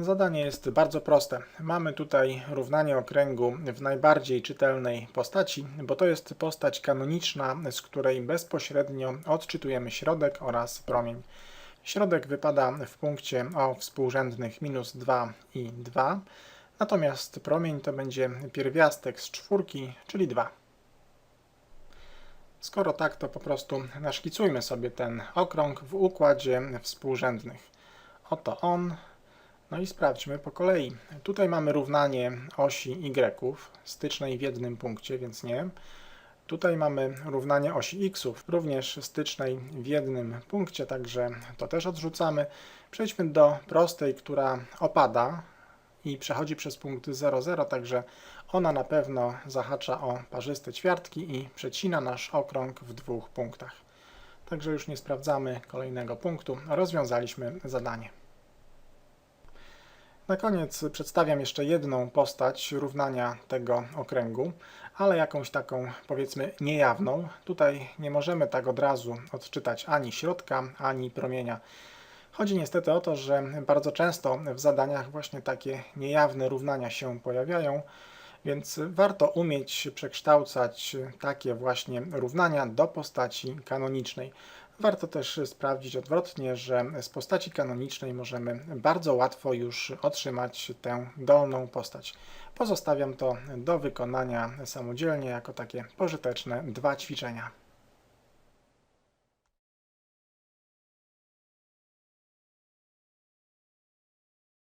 Zadanie jest bardzo proste. Mamy tutaj równanie okręgu w najbardziej czytelnej postaci, bo to jest postać kanoniczna, z której bezpośrednio odczytujemy środek oraz promień. Środek wypada w punkcie o współrzędnych minus 2 i 2, natomiast promień to będzie pierwiastek z czwórki, czyli 2. Skoro tak, to po prostu naszkicujmy sobie ten okrąg w układzie współrzędnych. Oto on. No i sprawdźmy po kolei. Tutaj mamy równanie osi y, stycznej w jednym punkcie, więc nie. Tutaj mamy równanie osi x, również stycznej w jednym punkcie, także to też odrzucamy. Przejdźmy do prostej, która opada i przechodzi przez punkt 0,0, także ona na pewno zahacza o parzyste ćwiartki i przecina nasz okrąg w dwóch punktach. Także już nie sprawdzamy kolejnego punktu. Rozwiązaliśmy zadanie. Na koniec przedstawiam jeszcze jedną postać równania tego okręgu, ale jakąś taką powiedzmy niejawną. Tutaj nie możemy tak od razu odczytać ani środka, ani promienia. Chodzi niestety o to, że bardzo często w zadaniach właśnie takie niejawne równania się pojawiają, więc warto umieć przekształcać takie właśnie równania do postaci kanonicznej. Warto też sprawdzić odwrotnie, że z postaci kanonicznej możemy bardzo łatwo już otrzymać tę dolną postać. Pozostawiam to do wykonania samodzielnie jako takie pożyteczne dwa ćwiczenia.